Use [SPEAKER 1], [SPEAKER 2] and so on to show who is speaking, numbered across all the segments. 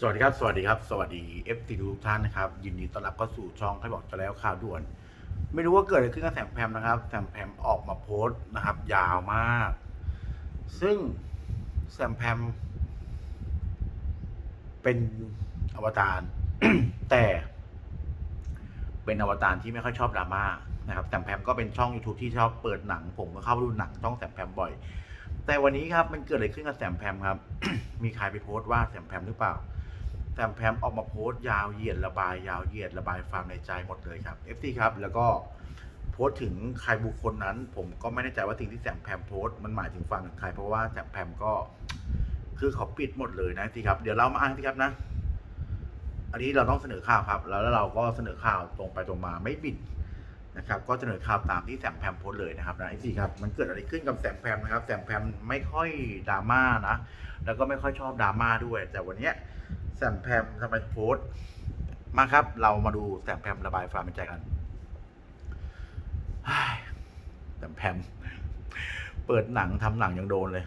[SPEAKER 1] สวัสดีครับ สวัสดีครับ สวัสดี f อฟทุกท่านนะครับ ยินดีต้อนรับเข้าสู่ช่องให้บอกจะแล้วข่าวด่วน ไม่รู้ว่าเกิดอะไรขึ้นกับแสมแพมนะครับ แสมแพมออกมาโพสต์นะครับ ยาวมาก ซึ่งแสมแพมเป็นอวตารแต่ เป็นอวตารที่ไม่ค่อยชอบดราม่านะครับแสมแพมก็เป็นช่อง YouTube ที่ชอบเปิดหนัง ผมก็เข้าไปดูหนังช่องแสมแพมบ่อย แต่วันนี้ครับมันเกิดอะไรขึ้นกับแสมแพมครับ มีใครไปโพสต์ว่าแสมแพมหรือเปล่า แซมแพมออกมาโพสต์ยาวเหยียดระบายยาวเหยียดระบายความในใจหมดเลยครับ FT ครับ แล้วก็โพสต์ถึงใครบุคคลนั้น ผมก็ไม่แน่ใจว่าสิ่งที่แซมแพมโพสต์มันหมายถึงฟังถึงใครเพราะว่าแซมแพมก็คือเขาปิดหมดเลยนะทีครับเดี๋ยวเรามาอ่านทีครับนะ อันนี้เราต้องเสนอข่าวครับ แล้วเราก็เสนอข่าวตรงไปตรงมาไม่บิดนะครับ ก็เสนอข่าวตามที่แซมแพมโพสต์เลยนะครับนะไอซีครับมันเกิดอะไรขึ้นกับแซมแพมนะครับแซมแพมไม่ค่อยดราม่านะแล้วก็ไม่ค่อยชอบดราม่าด้วย แต่วันเนี้ย แซมแพมทำไมโพสมาครับ เรามาดูแซมแพมระบายความในใจกันแซมแพมเปิดหนังทำหนังยังโดนเลย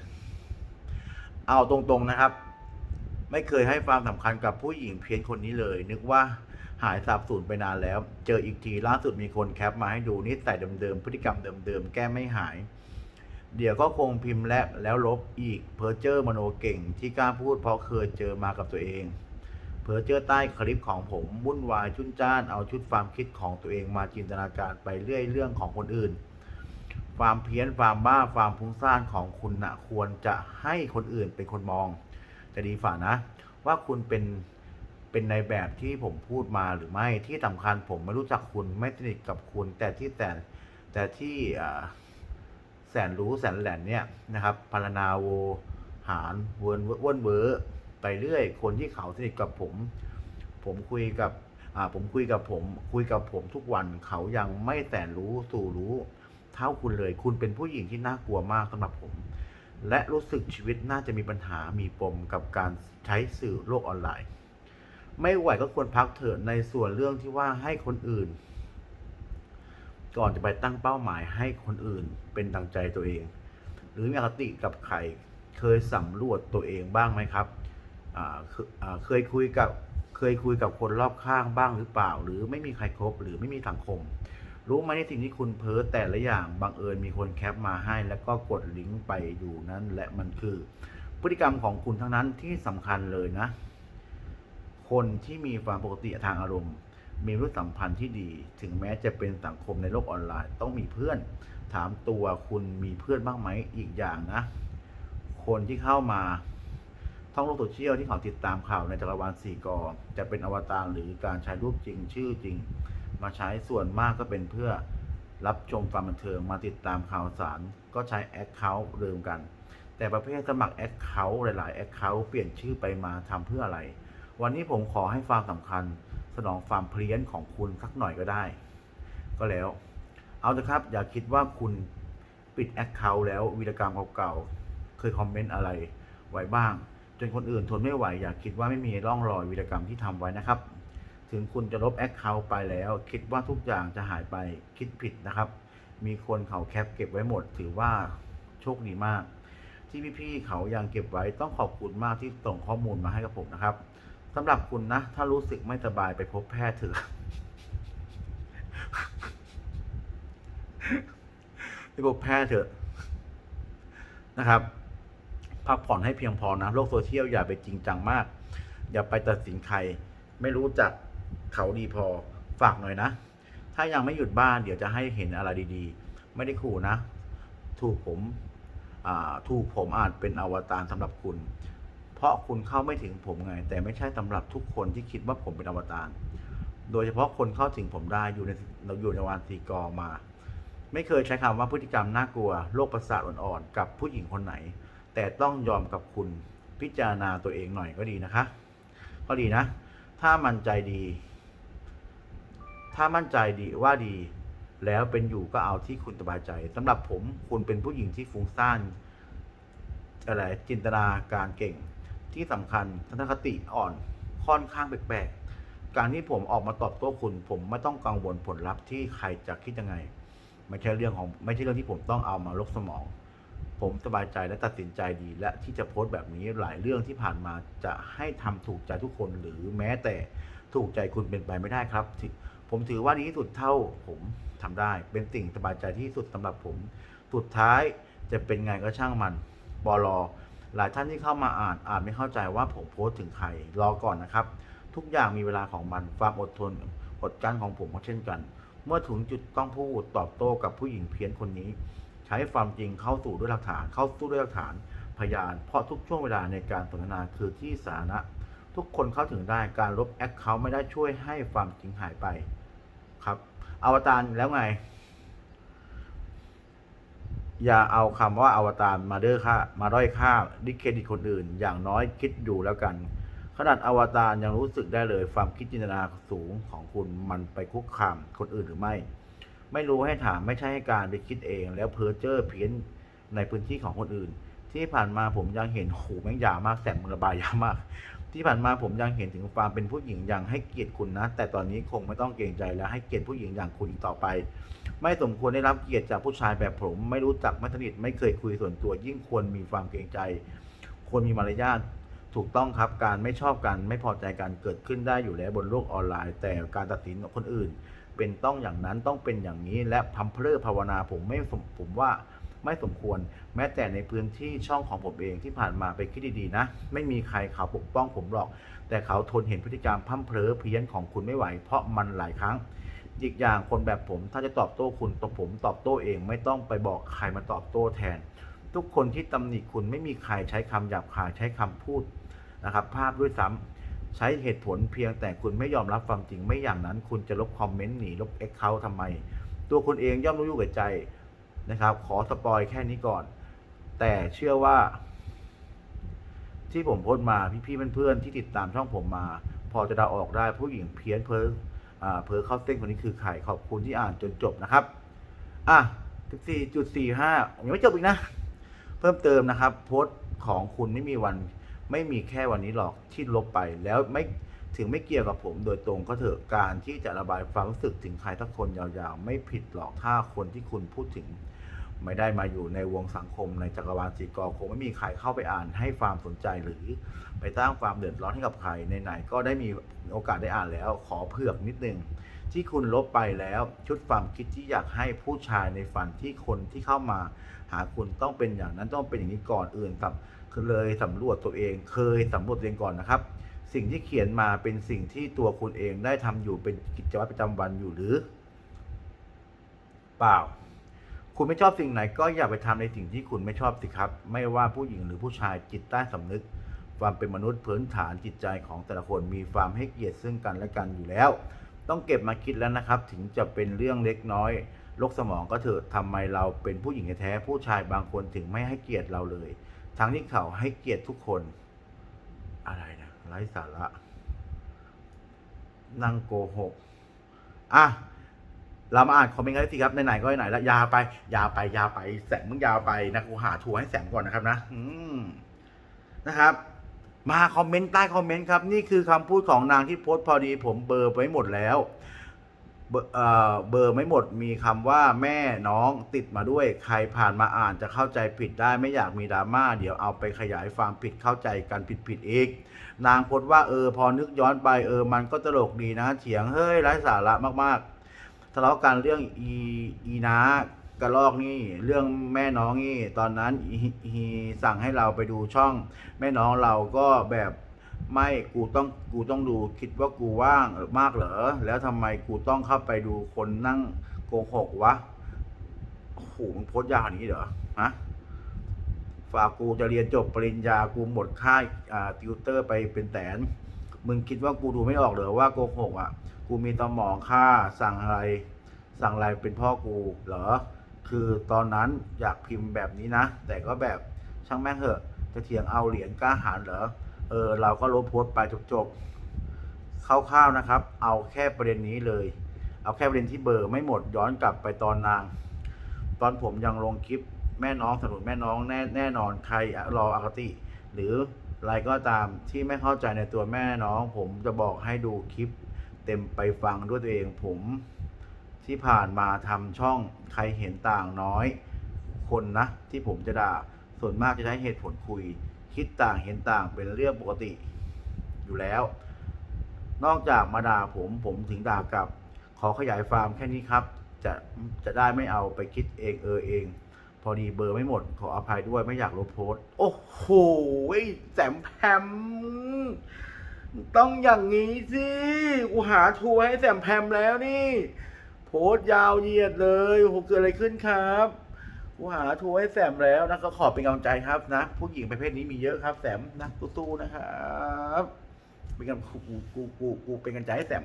[SPEAKER 1] เอาตรงๆนะครับ ไม่เคยให้ความสำคัญกับผู้หญิงเพี้ยนคนนี้เลย นึกว่าหายสาบสูญไปนานแล้ว เจออีกทีล่าสุดมีคนแคปมาให้ดูนิสัยเดิมๆพฤติกรรมเดิมๆแก้ไม่หาย เดี๋ยวก็คงพิมพ์และแล้วลบอีกเพอร์เจอร์มโนเก่งที่กล้าพูดเพราะเคยเจอมากับตัวเองเพอร์เจอร์ใต้คลิปของผมวุ่นวายจุนจ้านเอาชุดความคิดของตัวเองมาจินตนาการไปเรื่อยเรื่องของคนอื่น ความเพี้ยนความบ้าความพุ่งซ่านของคุณนะควรจะให้คนอื่นเป็นคนมอง จะดีฝ่านะ ว่าคุณเป็นเป็นในแบบที่ผมพูดมาหรือไม่ที่สำคัญผมไม่รู้จักคุณไม่สนิทกับคุณ แต่ที่แต่แต่ที่อ่า แสนรู้แสนแหลนเนี่ยนะครับพารณาโวหารเวิร์นเวิ้นเวอร์ไปเรื่อย คนที่เขาสนิทกับผม ผมคุยกับอ่าผมคุยกับผม คุยกับผมทุกวันเขายังไม่แสนรู้สู่รู้ เท่าคุณเลย คุณเป็นผู้หญิงที่น่ากลัวมากสำหรับผม และรู้สึกชีวิตน่าจะมีปัญหามีปมกับการใช้สื่อโลกออนไลน์ ไม่ไหวก็ควรพักเถอะในส่วนเรื่องที่ว่าให้คนอื่น ก่อนจะไปตั้งเป้าหมายให้คนอื่นเป็นดังใจตัวเอง หรือมีอคติกับใครเคยสำรวจตัวเองบ้างไหมครับเคยคุยกับเคยคุยกับคนรอบข้างบ้างหรือเปล่า หรือไม่มีใครครบหรือไม่มีสังคม รู้ไหมในสิ่งที่คุณเพ้อแต่ละอย่างบังเอิญมีคนแคปมาให้ แล้วก็กดลิงก์ไปดูนั้น และมันคือ พฤติกรรมของคุณทั้งนั้นที่สำคัญเลยนะ คนที่มีความปกติทางอารมณ์ มีรู้สัมพันธ์ที่ดี ถึงแม้จะเป็นสังคมในโลกออนไลน์ ต้องมีเพื่อน ถามตัวคุณมีเพื่อนบ้างไหมอีกอย่างนะ คนที่เข้ามาท่องโลกโซเชียลที่เขาติดตามข่าวในจักรวาลสี่กอจะเป็นอวตารหรือการใช้รูปจริง ชื่อจริง มาใช้ส่วนมากก็เป็นเพื่อรับชมความบันเทิงมาติดตามข่าวสาร ก็ใช้แอคเคาท์เดิมกัน แต่ประเภทสมัครแอคเคาท์หลายๆแอคเคาท์เปลี่ยนชื่อไปมาทำเพื่ออะไร วันนี้ผมขอให้ความสำคัญ นองความเพลี้ยนของคุณสักหน่อยก็ได้ ก็แล้ว เอาเถอะครับ อย่าคิดว่าคุณปิดแอคเคาท์แล้ววีรกรรมเก่าๆ เคยคอมเมนต์อะไรไว้บ้าง จนคนอื่นทนไม่ไหว อย่าคิดว่าไม่มีร่องรอยวีรกรรมที่ทำไว้นะครับ ถึงคุณจะลบแอคเคาท์ไปแล้ว คิดว่าทุกอย่างจะหายไปคิดผิดนะครับ มีคนเขาแคปเก็บไว้หมด ถือว่าโชคดีมาก ที่พี่ๆเขายังเก็บไว้ต้องขอบคุณมากที่ส่งข้อมูลมาให้กับผมนะครับ สำหรับคุณนะ ถ้ารู้สึกไม่สบายไปพบแพทย์เถอะไปพบแพทย์เถอะนะครับพักผ่อนให้เพียงพอนะโลกโซเชียลอย่าไปจริงจังมาก อย่าไปตัดสินใคร ไม่รู้จักเขาดีพอฝากหน่อยนะ ถ้ายังไม่หยุดบ้านเดี๋ยวจะให้เห็นอะไรดีๆ ไม่ได้ขู่นะ ถูกผมถูกผมอาจเป็นอวตารสำหรับคุณ เพราะคุณเข้าไม่ถึงผมไง แต่ไม่ใช่สำหรับทุกคนที่คิดว่าผมเป็นอวตารโดยเฉพาะคนเข้าถึงผมได้อยู่ในเราอยู่ในวันสีกอมา ไม่เคยใช้คำว่าพฤติกรรมน่ากลัวโรคประสาทอ่อนๆกับผู้หญิงคนไหน แต่ต้องยอมกับคุณพิจารณาตัวเองหน่อยก็ดีนะคะ ก็ดีนะ ถ้ามันใจดี ถ้ามั่นใจดีว่าดี แล้วเป็นอยู่ก็เอาที่คุณสบายใจสำหรับผมคุณเป็นผู้หญิงที่ฟุ้งซ่านอะไรจินตนาการเก่ง ที่สำคัญทัศนคติอ่อนค่อนข้างแปลกๆ การที่ผมออกมาตอบโต้คุณ ผมไม่ต้องกังวลผลลัพธ์ที่ใครจะคิดยังไง ไม่ใช่เรื่องของไม่ใช่เรื่องที่ผมต้องเอามาลกสมอง ผมสบายใจและตัดสินใจดี และที่จะโพสต์แบบนี้หลายเรื่องที่ผ่านมาจะให้ทำถูกใจทุกคนหรือแม้แต่ถูกใจคุณเป็นไปไม่ได้ครับ ผมถือว่าดีที่สุดเท่าผมทำได้ เป็นสิ่งสบายใจที่สุดสำหรับผม สุดท้ายจะเป็นไงก็ช่างมันปลอ หลายท่านที่เข้ามาอ่านอาจไม่เข้าใจว่าผมโพสต์ถึงใครรอก่อนนะครับ ทุกอย่างมีเวลาของมันความอดทนอดกั้นของผมก็เช่นกัน เมื่อถึงจุดต้องพูดตอบโต้กับผู้หญิงเพี้ยนคนนี้ ใช้ความจริงเข้าสู่ด้วยหลักฐาน เข้าสู้ด้วยหลักฐานพยานเพราะทุกช่วงเวลาในการสนทนาคือที่สาธารณะทุกคนเข้าถึงได้การลบแอคเคาท์ไม่ได้ช่วยให้ความจริงหายไป ครับอวตารแล้วไง อย่าเอาคำว่าอวตารมาเด้อค่ามาด้อยค่าดิเครดิตคนอื่น อย่างน้อยคิดดูแล้วกัน ขนาดอวตารยังรู้สึกได้เลยความคิดจินตนาสูงของคุณมันไปคุกคามคนอื่นหรือไม่ ไม่รู้ให้ถามไม่ใช่ให้การไปคิดเอง แล้วเพ้อเจ้อเพี้ยนในพื้นที่ของคนอื่น ที่ผ่านมาผมยังเห็นโหแม่งยามากแสบมือระบายยามาก ที่ผ่านมาผมยังเห็นถึงความเป็นผู้หญิงอย่างให้เกียรติคุณนะ แต่ตอนนี้คงไม่ต้องเกรงใจและให้เกียรติผู้หญิงอย่างคุณอีกต่อไป ไม่สมควรได้รับเกียรติจากผู้ชายแบบผม ไม่รู้จักไม่สนิทไม่เคยคุยส่วนตัวยิ่งควรมีความเกรงใจ ควรมีมารยาทถูกต้องครับการไม่ชอบกันไม่พอใจกันเกิดขึ้นได้อยู่แล้วบนโลกออนไลน์ แต่การตัดสินคนอื่น เป็นต้องอย่างนั้นต้องเป็นอย่างนี้และพัมเพลอภาวนาผมไม่สมผมว่าไม่สมควร แม้แต่ในพื้นที่ช่องของผมเองที่ผ่านมาไปคิดดีๆนะ ไม่มีใครเขาปกป้องผมหรอก แต่เขาทนเห็นพฤติกรรมพัมเพลอเพี้ยนของคุณไม่ไหว เพราะมันหลายครั้ง อีกอย่างคนแบบผมถ้าจะตอบโต้คุณตบผมตอบโต้เองไม่ต้องไปบอกใครมาตอบโต้แทน ทุกคนที่ตำหนิคุณไม่มีใครใช้คำหยาบคายใช้คำพูดนะครับภาพด้วยซ้ำใช้เหตุผลเพียงแต่คุณไม่ยอมรับความจริงไม่อย่างนั้น คุณจะลบคอมเมนต์หนีลบเอ็กเคาทำไม ตัวคุณเองย่อมรู้อยู่กับใจนะครับ ขอสปอยแค่นี้ก่อน แต่เชื่อว่า ที่ผมโพสต์มาพี่ๆเพื่อนๆที่ติดตามช่องผมมา พอจะเดาออกได้ผู้หญิงเพี้ยนเพ้อ เพ้อเข้าเส้นคนนี้คือใครขอบคุณที่อ่านจนจบนะครับ อะสี่จุดสี่ห้ายังไม่จบอีกนะ เพิ่มเติมนะครับ โพสต์ของคุณไม่มีวัน ไม่มีแค่วันนี้หรอกที่ลบไปแล้วไม่ถึงไม่เกี่ยวกับผมโดยตรงก็เถอะการที่จะระบายความรู้สึกถึงใครทักคนยาวๆ ไม่ผิดหรอกถ้าคนที่คุณพูดถึง ไม่ได้มาอยู่ในวงสังคมในจักรวาลสีกอคงไม่มีใครเข้าไปอ่านให้ความสนใจหรือไปสร้างความเดือดร้อนให้กับใครไหนๆก็ได้มีโอกาสได้อ่านแล้ว ขอเผือกนิดนึงที่คุณลบไปแล้วชุดความคิดที่อยากให้ผู้ชายในฝันที่คนที่เข้ามาหาคุณต้องเป็นอย่างนั้นต้องเป็นอย่างนี้ก่อนอื่นครับคือเลยสำรวจตัวเองเคยสำรวจตัวเองก่อนนะครับ สิ่งที่เขียนมาเป็นสิ่งที่ตัวคุณเองได้ทำอยู่เป็นกิจวัตรประจำวันอยู่หรือ เปล่า คุณไม่ชอบสิ่งไหนก็อย่าไปทำในสิ่งที่คุณไม่ชอบสิครับ ไม่ว่าผู้หญิงหรือผู้ชายจิตใต้สำนึก ความเป็นมนุษย์พื้นฐานจิตใจของแต่ละคนมีความให้เกียรติซึ่งกันและกันอยู่แล้ว ต้องเก็บมาคิดแล้วนะครับ ถึงจะเป็นเรื่องเล็กน้อยลกสมองก็เถอะทำไมเราเป็นผู้หญิงแท้ผู้ชายบางคนถึงไม่ให้เกียรติเราเลย ทั้งที่เขาให้เกียรติทุกคน อะไรนะไร้สาระนั่งโกหกอะ เรามาอ่านคอมเมนต์กันสิครับไหนๆก็ไหนแล้วยาไป ยาไปยาไปแสงมึงยาวไปนะกูหาทัวร์ให้แสงก่อนนะครับนะอืมนะครับ มาคอมเมนต์ใต้คอมเมนต์ครับ นี่คือคำพูดของนางที่โพสต์พอดี ผมเบอร์ไว้หมดแล้วเบอร์เอ่อเบอร์ไม่หมดมีคำว่าแม่น้องติดมาด้วยใครผ่านมาอ่านจะเข้าใจผิดได้ไม่อยากมีดราม่าเดี๋ยวเอาไปขยายความผิดเข้าใจกันผิดผิดอีกนางโพสต์ว่าเออพอนึกย้อนไปเออมันก็ตลกดีนะเถียงเฮ้ยไร้สาระมากๆะเลาะกันเรื่องอีอีนากระลอกนี่เรื่องแม่น้องนี่ตอนนั้นอีสั่งให้เราไปดูช่อง แม่น้องเราก็แบบไม่กูต้องกูต้องดูคิดว่ากูว่างมากเหรอแล้วทำไมกูต้องเข้าไปดูคนนั่งโกหกวะโอ้โหมึงโพสต์ยาวอย่างนี้เหรอฮะฝากกูจะเรียนจบปริญญากูหมดค่าอ่าติวเตอร์ไปเป็นแสนมึงคิดว่ากูดูไม่ออกเหรอว่าโกหกอะ กูมีตอหมอค่าสั่งอะไร สั่งอะไรเป็นพ่อกูเหรอ คือตอนนั้นอยากพิมพ์แบบนี้นะ แต่ก็แบบช่างแม่งเหอะ จะเถียงเอาเหรียญกล้าหารเหรอ เออ เราก็ลบโพสต์ไปจบๆคร่าวๆนะครับ เอาแค่ประเด็นนี้เลย เอาแค่ประเด็นที่เบอร์ไม่หมดย้อนกลับไปตอนนาง ตอนผมยังลงคลิปแม่น้องสนุนแม่น้องแน่แน่นอนใครรออคติ หรืออะไรก็ตามที่ไม่เข้าใจในตัวแม่น้อง ผมจะบอกให้ดูคลิป เต็มไปฟังด้วยตัวเองผม ที่ผ่านมาทำช่องใครเห็นต่างน้อย คนนะ ที่ผมจะด่าส่วนมากจะใช้เหตุผลคุย คิดต่างเห็นต่างเป็นเรื่องปกติอยู่แล้ว นอกจากมาด่าผมผมถึงด่ากลับ ขอขยายฟาร์มแค่นี้ครับ จะจะได้ไม่เอาไปคิดเองเออเอง พอดีเบอร์ไม่หมด ขออภัยด้วยไม่อยากลบโพสต์ โอ้โหแสมแพม ต้องอย่างนี้สิกูหาทัวร์ให้แสมแพมแล้วนี่ โพสต์ยาวเหยียดเลยโหเกิดอะไรขึ้นครับกูหาทัวร์ให้แสมแล้วนะก็ขอเป็นกำลังใจครับนะ ผู้หญิงประเภทนี้มีเยอะครับ แสมนะสู้ๆนะครับเป็นกำลังกูกูกูกูเป็นกำลังใจให้แสม